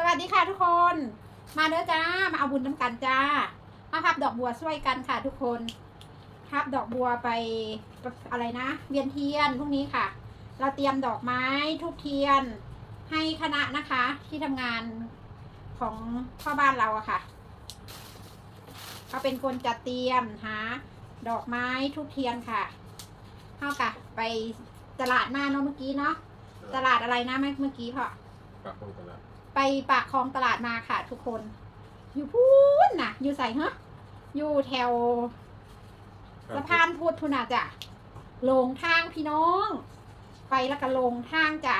สวัสดีค่ะทุกคน มาเด้อจ้า มาเอาบุญน้ำกันจ้า มาพับดอกบัวช่วยกันค่ะทุกคนพับดอกบัวไปอะไรนะ เวียนเทียนพรุ่งนี้ค่ะ เราเตรียมดอกไม้ทุกเทียน ให้คณะนะคะที่ทำงานของพ่อบ้านเราอะค่ะเขาเป็นคนจัดเตรียมหาดอกไม้ทุกเทียนค่ะเข้ากะไปตลาดมาเนาะเมื่อกี้เนาะตลาดอะไรนะเมื่อเมื่อกี้พ่อปากคลองตลาด ไปปากคลองตลาดมาค่ะทุกคน อยู่พูนน่ะอยู่ใส่ฮะอยู่แถวสะพานพุทธทุนาจ้ะลงทางพี่น้อง ไปแล้วก็ลงทางจ้ะ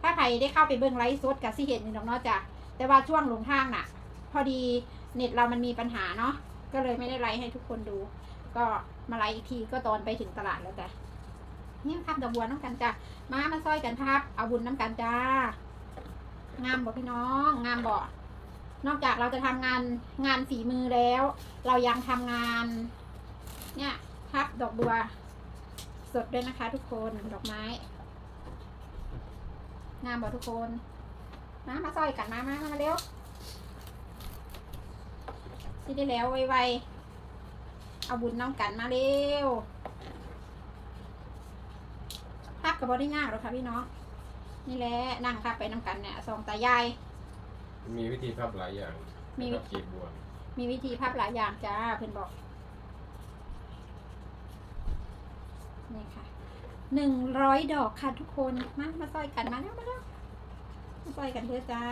ถ้าใครได้เข้าไปเบิ้งไลฟ์สดกับสิเห็นนี่น้องเนาะจ้ะแต่ว่าช่วงลงทางน่ะ พอดีเน็ตเรามันมีปัญหาเนาะก็เลยไม่ได้ไลฟ์ให้ทุกคนดู ก็มาไลฟ์อีกทีก็ตอนไปถึงตลาดแล้วจ้ะนี่ภาพดอกบัวน้ำกันจ้ะมามาซอยกันภาพเอาบุญน้ำกันจ้า งามบ่พี่น้อง งามบ่นอกจากเราจะทำงานงานฝีมือแล้ว เรายังทำงาน เนี่ยพับดอกบัว สดด้วยนะคะ ทุกคนดอกไม้ งามบ่ทุกคนมามาซอยกันมามามาเร็วสิได้แล้วไวๆเอาบุญน้องกันมาเร็วพับกับบอได้ง่ายหรอค่ะพี่น้อง นี่แหละนั่งค่ะไปน้ำกันเนี่ยสองตายาย มีวิธีพับหลายอย่างมี พับกีบบัวมีวิธีพับหลายอย่างจ้าเพื่อนบอก นี่ค่ะหนึ่งร้อยดอกค่ะทุกคน มามาซอยกันมาแล้วมาแล้วมาซอยกันเถอะจ้า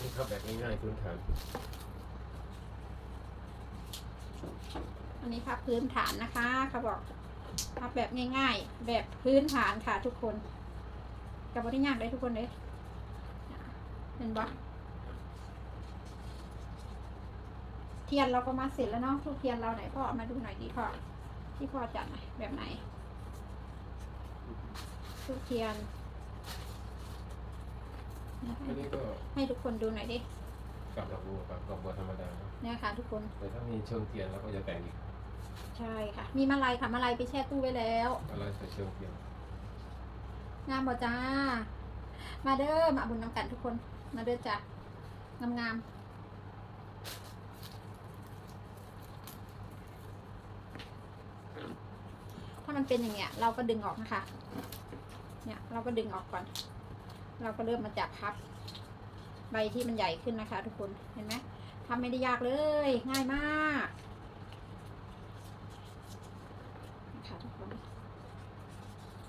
นี่พับแบบง่ายๆพื้นฐานอันนี้พับพื้นฐานนะคะเขาบอกพับแบบง่ายๆ แบบพื้นฐานค่ะทุกคน กับบได้ยากเลยทุกคนเลยเห็นปะเทียนเราก็มาเสร็จแล้วเนาะทุกเทียนเราไหนพ่อเอามาดูหน่อยดีพ่อที่พ่อจัดหน่อยแบบไหนทุกเทียน อันนี้ก็ให้ทุกคนดูหน่อยดิกับดอกบัวกับดอกบัวธรรมดาเนี่ยค่ะ ทุกคนแต่ถ้ามีเชิงเทียนเราก็จะแต่งอีกใช่ค่ะ มีมาลัยค่ะมาลัยไปแช่ตู้ไว้แล้ว อะไรใส่เชิงเทียน งามบ่จ้า มาเด้อมาบุญนำกันทุกคน มาเด้อจ้ะงามงามๆถ้ามันเป็นอย่างเงี้ย เราก็ดึงออกนะคะ เนี่ยเราก็ดึงออกก่อน เราก็เริ่มมาจับพับ ใบที่มันใหญ่ขึ้นนะคะ ทุกคน เห็นไหมทำไม่ได้ยากเลย ง่ายมากนะคะทุกคน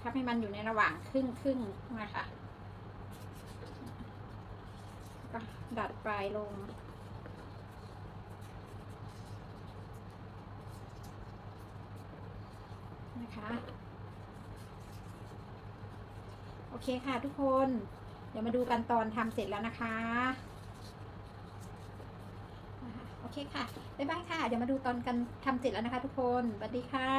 ทำให้มันอยู่ในระหว่างครึ่งครึ่งนะคะก็ดัดปลายลง นะคะ โอเคค่ะทุกคน เดี๋ยวมาดูกันตอนทำเสร็จแล้วนะคะนะคะโอเคค่ะ บ๊ายบายค่ะ เดี๋ยวมาดูตอนกันทำเสร็จแล้วนะคะทุกคน สวัสดีค่ะ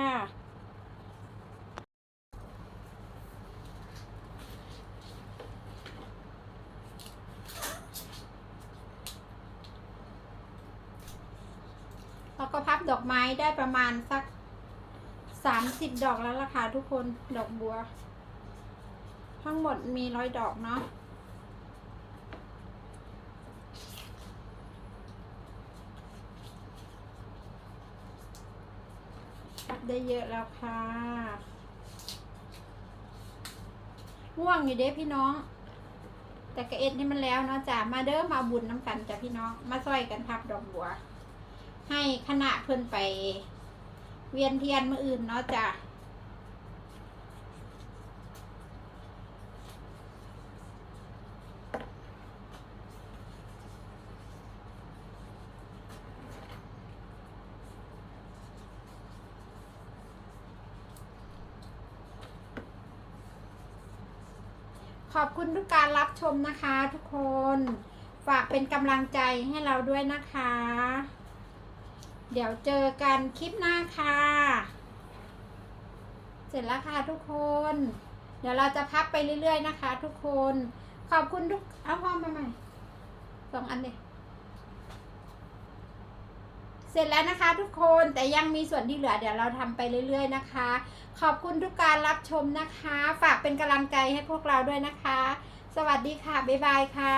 แล้วก็ พับดอกไม้ได้ประมาณสักสามสิบดอกแล้วล่ะค่ะทุกคนดอกบัว ทั้งหมดมีร้อยดอกเนาะพับได้เยอะแล้วค่ะง่วงอยู่เด้พี่น้อง แต่กระเอ็ดนี่มันแล้วเนาะจ้ะมาเด้อมาบุญน้ำกันจ้ะพี่น้อง มาซอยกันพับดอกบัว ให้คณะเพิ่นไปเวียนเทียนมืออื่นเนาะจ้ะขอบคุณทุกการรับชมนะคะทุกคน ฝากเป็นกำลังใจให้เราด้วยนะคะ เดี๋ยวเจอกันคลิปหน้าค่ะ เสร็จแล้วค่ะทุกคน เดี๋ยวเราจะพับไปเรื่อยๆนะคะ ทุกคน ขอบคุณทุก เอาพร้อมไปใหม่สองอันเลยเสร็จแล้วนะคะทุกคนแต่ยังมีส่วนที่เหลือเดี๋ยวเราทำไปเรื่อยๆนะคะ ขอบคุณทุกการรับชมนะคะ ฝากเป็นกำลังใจให้พวกเราด้วยนะคะ สวัสดีค่ะ บ๊ายบายค่ะ